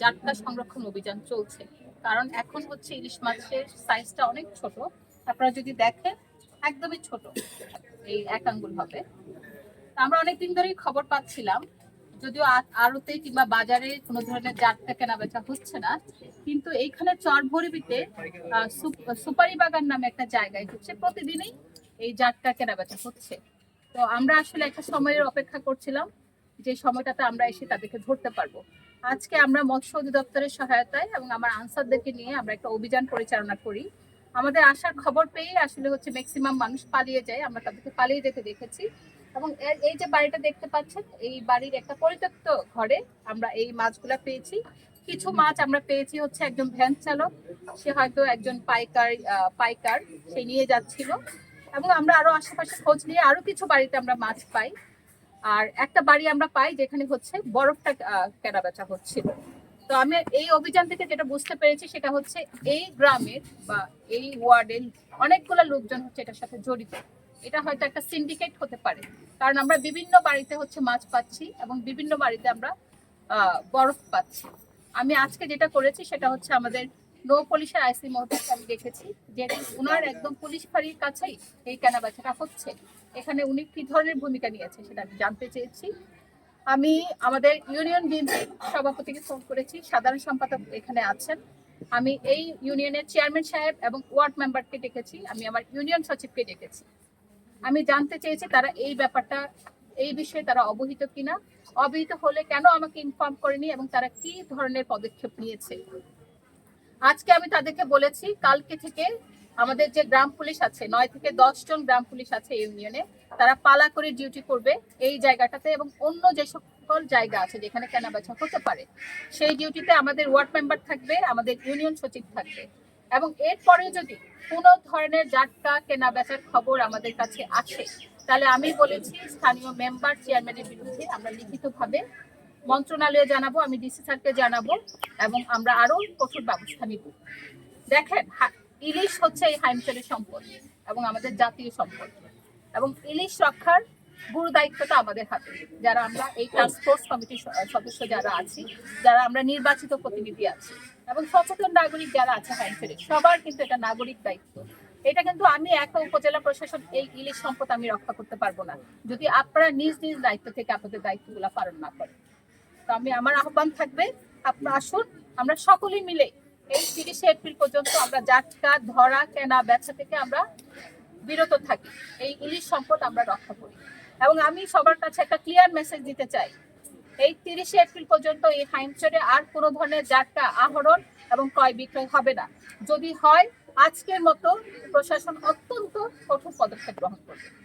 জাটকা সংরক্ষণ অভিযান চলছে। কারণ এখন হচ্ছে ইলিশ মাছের সাইজটা অনেক ছোট। আপনারা যদি দেখেন, একদমই ছোট। এই এক আঙ্গুল হবে। আমরা অনেকদিন ধরেই খবর পাচ্ছিলাম, যদিও আড়তে কিংবা বাজারে কোনো ধরনের জাটকা কেনা বেচা হচ্ছে না। কিন্তু এইখানে চরভরিবিতে সুপারি বাগান নামে একটা জায়গায় হচ্ছে প্রতিদিনই এই জাটকা কেনা বেচা হচ্ছে। তো আমরা আসলে একটা সময়ের অপেক্ষা করছিলাম। যে সময়টাতে আমরা এসে তাদেরকে ধরতে পারব। আজকে আমরা মৎস্য অধিদপ্তরের সহায়তায় এবং আমার আনসারদেরকে নিয়ে আমরা একটা অভিযান পরিচালনা করি। আমাদের আসার খবর পেয়ে আসলে হচ্ছে ম্যাক্সিমাম মানুষ পালিয়ে যায়। আমরা তাদেরকে পালিয়ে যেতে দেখেছি। এবং এই যে বাড়িটা দেখতে পাচ্ছেন, এই বাড়ির একটা পরিত্যক্ত ঘরে আমরা এই মাছগুলা পেয়েছি। কিছু মাছ আমরা পেয়েছি হচ্ছে একজন ভ্যান চালক। সে হয়তো একজন পাইকার পাইকার। সে নিয়ে যাচ্ছিল। এবং আমরা আরও আশেপাশে খোঁজ নিয়ে আরও কিছু বাড়িতে আমরা মাছ পাই। আর একটা বাড়ি আমরা পাই যেখানে হচ্ছে বরফটা কেনা বেচা হচ্ছিল। তো আমি এই অভিযান থেকে যেটা বুঝতে পেরেছি সেটা হচ্ছে এই গ্রামের বা এই ওয়ার্ডের অনেকগুলো লোকজন হচ্ছে এটার সাথে জড়িত। এটা হয়তো একটা সিন্ডিকেট হতে পারে। কারণ আমরা বিভিন্ন বাড়িতে হচ্ছে মাছ পাচ্ছি এবং বিভিন্ন বাড়িতে আমরা বরফ পাচ্ছি। আমি আজকে যেটা করেছি সেটা হচ্ছে আমাদের নৌ পুলিশের আইসি মহোদয়কে আমি দেখেছি, যে উনার একদম পুলিশ ফাঁড়ির কাছেই এই কেনাবেচাটা হচ্ছে। এখানে উনি কি ধরনের ভূমিকা নিয়েছে সেটা আমি জানতে চেয়েছি। আমি আমাদের ইউনিয়ন বিএনপির সভাপতিকে ফোন করেছি, সাধারণ সম্পাদক এখানে আছেন। আমি এই ইউনিয়নের চেয়ারম্যান সাহেব এবং ওয়ার্ড মেম্বারকে ডেকেছি, আমি আমার ইউনিয়ন সচিবকে ডেকেছি। আমি জানতে চেয়েছি তারা এই ব্যাপারটা, এই বিষয়ে তারা অবহিত কিনা, অবহিত হলে কেন আমাকে ইনফর্ম করেনি এবং তারা কি ধরনের পদক্ষেপ নিয়েছে? আজকে আমি তাদেরকে বলেছি, কালকে থেকে আমাদের যে গ্রাম পুলিশ আছে, নয় থেকে দশ জন গ্রাম পুলিশ আছে ইউনিয়নে তারা পালা করে ডিউটি করবে এই জায়গাটাতে এবং অন্য যে সকল জায়গা আছে যেখানে কেনাবেচা হতে পারে, সেই ডিউটিতে আমাদের ওয়ার্ড মেম্বার থাকবে, আমাদের ইউনিয়ন সচিব থাকবে। এবং এরপরে যদি কোনো ধরনের জাটকা কেনা বেচার খবর আমাদের কাছে আসে, তাহলে আমি বলেছি স্থানীয় মেম্বার চেয়ারম্যানের বিরুদ্ধে আমরা লিখিতভাবে মন্ত্রণালয়ে জানাব, আমি ডিসি স্যারকে জানাব এবং আমরা আরও কঠোর ব্যবস্থা নিব। দেখেন ইলিশ হচ্ছে এই হাইমচরের সম্পদ এবং আমাদের জাতীয় সম্পদ। এবং ইলিশ রক্ষার গুরু দায়িত্বটা আমাদের হাতে, যারা আমরা এই ফোর্স কমিটির সদস্য যারা আছি, যারা আমরা নির্বাচিত প্রতিনিধি আছি এবং সচেতন নাগরিক যারা আছে হাইমচরে সবার কিন্তু এটা নাগরিক দায়িত্ব। এটা কিন্তু আমি একা উপজেলা প্রশাসন এই ইলিশ সম্পদ আমি রক্ষা করতে পারব না, যদি আপনারা নিজ নিজ দায়িত্ব থেকে আপনাদের দায়িত্বগুলো পালন না করেন। আমি, আমার আহ্বান থাকবে আপনারা আসুন, আমরা সকলেই মিলে এই তিরিশে এপ্রিল পর্যন্ত আমরা জাটকা, ধরা, কেনা বেচা থেকে আমরা বিরত থাকি। এই ইলিশ সম্পদ আমরা রক্ষা করি। এবং আমি সবার কাছে একটা ক্লিয়ার মেসেজ দিতে চাই। এই তিরিশে এপ্রিল পর্যন্ত এই হাইমচরে আর কোনো ধরনের জাটকা আহরণ এবং ক্রয় বিক্রয় হবে না। যদি হয়, আজকের মতো প্রশাসন অত্যন্ত কঠোর পদক্ষেপ গ্রহণ করবে।